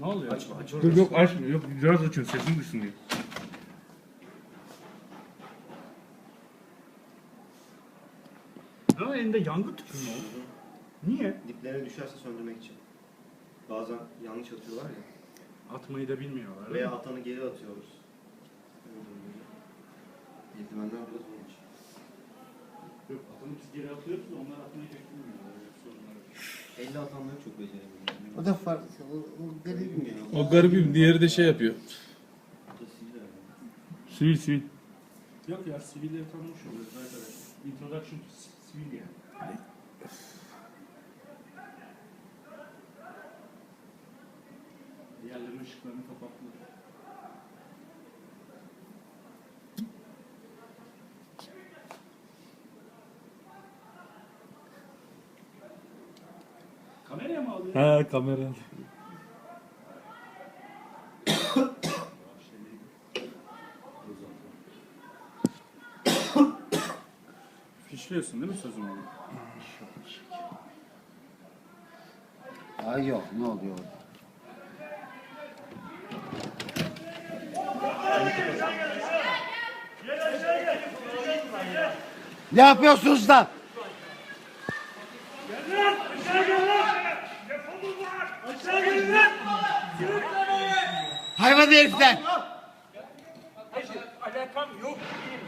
Ne oluyor? Açma aç Dur yok açma yok biraz açın sesin dışın diye. Ha elinde yangın tüpü mü oldu? Niye? Diplere düşerse söndürmek için. Bazen yanlış atıyorlar ya. Atmayı da bilmiyorlar. değil Veya mi? atanı geri atıyoruz. Yetimenler biraz için. Yok atanı biz geri atıyoruz da onlar atmayı beklemiyorlar. Öyle sorunlar 50 atanları çok beceremiyor. O da farklı. O, o garip. geliyor. O garibim diğeri de şey yapıyor. Sivil. Sivil sivil. Yok ya sivilleri tanımış oluyoruz arkadaşlar. Introduction to civil yani. Diğerlerinin ışıklarını kapattılar. Alıyor? Ha kamera. Fişliyorsun değil mi sözüm onu? Ay yok ne oluyor orada? Ne yapıyorsunuz lan? Hayvan herifler!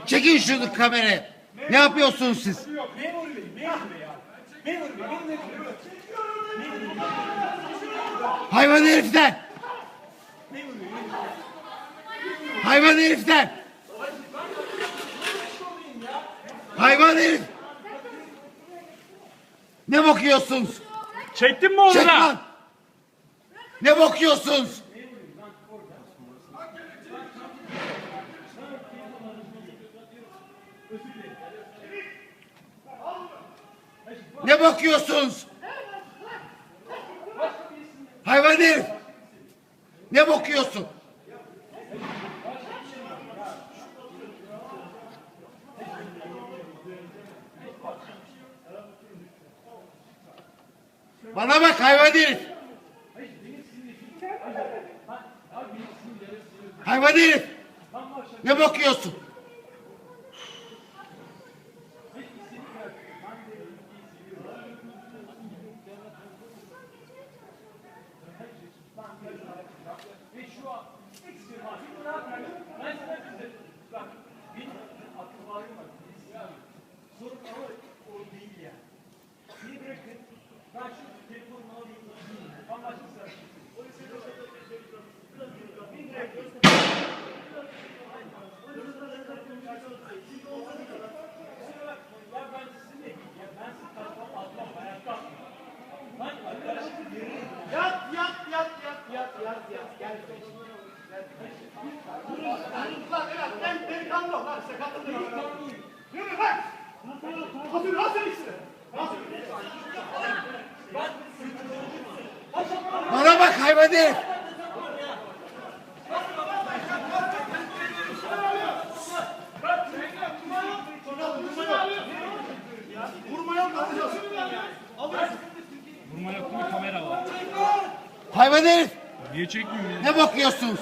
Çekin şunu kameraya. Ne yapıyorsunuz siz? Hayvan herifler! Hayvan herifler! Hayvan herif! Ne bakıyorsunuz? Çektin mi onu Çek lan! Ne bakıyorsunuz? Ne bakıyorsunuz? Hayvan herif! Ne bakıyorsun? Bana bak hayvan herif! Hayvan herif! Ne bakıyorsun? Yat Lan evet ben delikanlı ol lan sakatlı delikanlı. Yürü lan. Hazır hazır işte. Hazır. Bana bak hayvan herif! Hayvan herif! Niye çekmiyor ya? Ne bakıyorsunuz?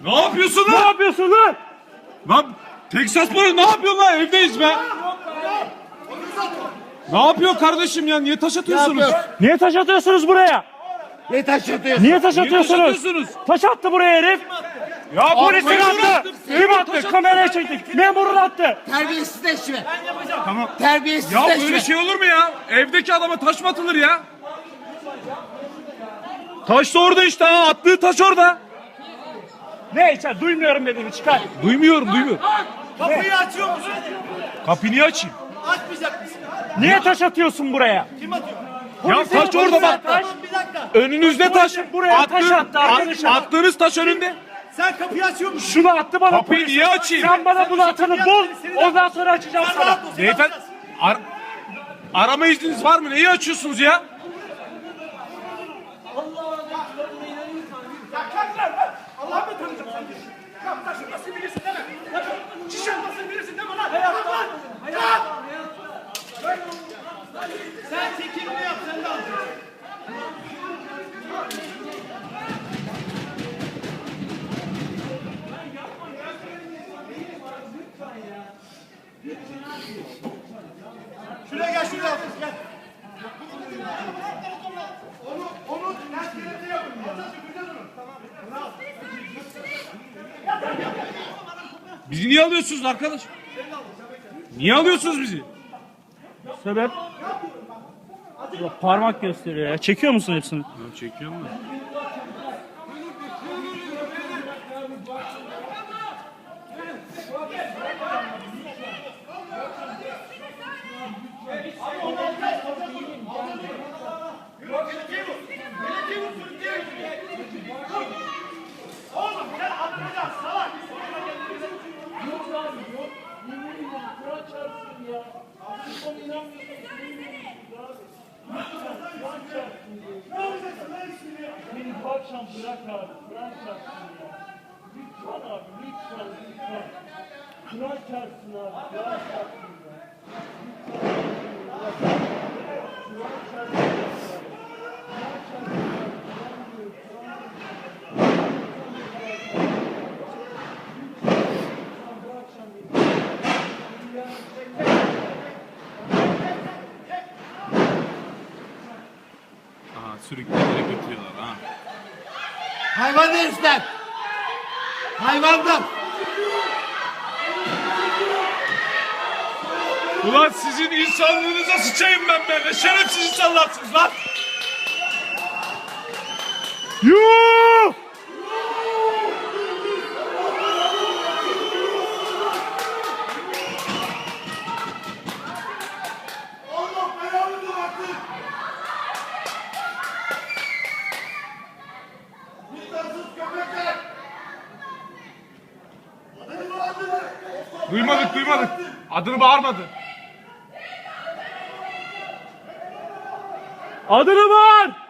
Ne yapıyorsun lan? Ne yapıyorsun lan? Lan Texas Bora ne yapıyorsun lan? Evdeyiz be. Ne yapıyor kardeşim ya? Niye taş atıyorsunuz? yapıyorsun? Niye taş atıyorsunuz buraya? Ne taş atıyorsun? Niye taş Niye taş atıyorsunuz? atıyorsunuz? Taş attı buraya herif. Ya polisin memurun attı. attı. Kim Memur attı? Kameraya çektik. Memurun attı. Terbiyesizleşme. Tamam. Ya Terbiyesizleşme. böyle şey olur mu ya? Evdeki adama taş mı atılır ya? Taş da orada işte ha. Attığı taş orada. Ne içer? Duymuyorum dediğini çıkar. Duymuyorum duymuyorum. Kapıyı açıyor musun? Kapıyı niye açayım? Açmayacak mısın? Niye taş atıyorsun buraya? Kim atıyor? Ya taş orada bak. Taş. Tamam bir dakika. Önünüzde taş. buraya taş attı arkadaşım. Attığınız taş önünde. Sen kapıyı açıyor musun? Şunu attı bana Kapıyı polis. niye açayım? Sen bana bunu atanı bul. Ondan sonra açacağım Sen sana. rahat ol. seni Beyefendi açacağız. ar- arama izniniz var mı? Neyi açıyorsunuz ya? Ya kalk lan lan. Allah'ı mı tanıyacağım sen? Kalk taşı nasıl Şuraya gel şuraya. Gel. Onu, onu ters kelepçe yapın. Bizi niye alıyorsunuz arkadaş? Niye alıyorsunuz bizi? Sebep? Bak, parmak gösteriyor ya. Çekiyor musun hepsini? çekiyorum da. Oğlum akşam bırak abi. Bırak çarpsın ya. Lütfen abi lütfen lütfen. Bırak çarpsın abi. Bırak çarpsın ya. Aha sürükleyerek götürüyorlar ha. Hayvan herifler. Hayvanlar. Ulan sizin insanlığınıza sıçayım ben be. Ne şerefsiz insanlarsınız lan. Yuh! Duymadık duymadık. Adını bağırmadı. Adını bağır!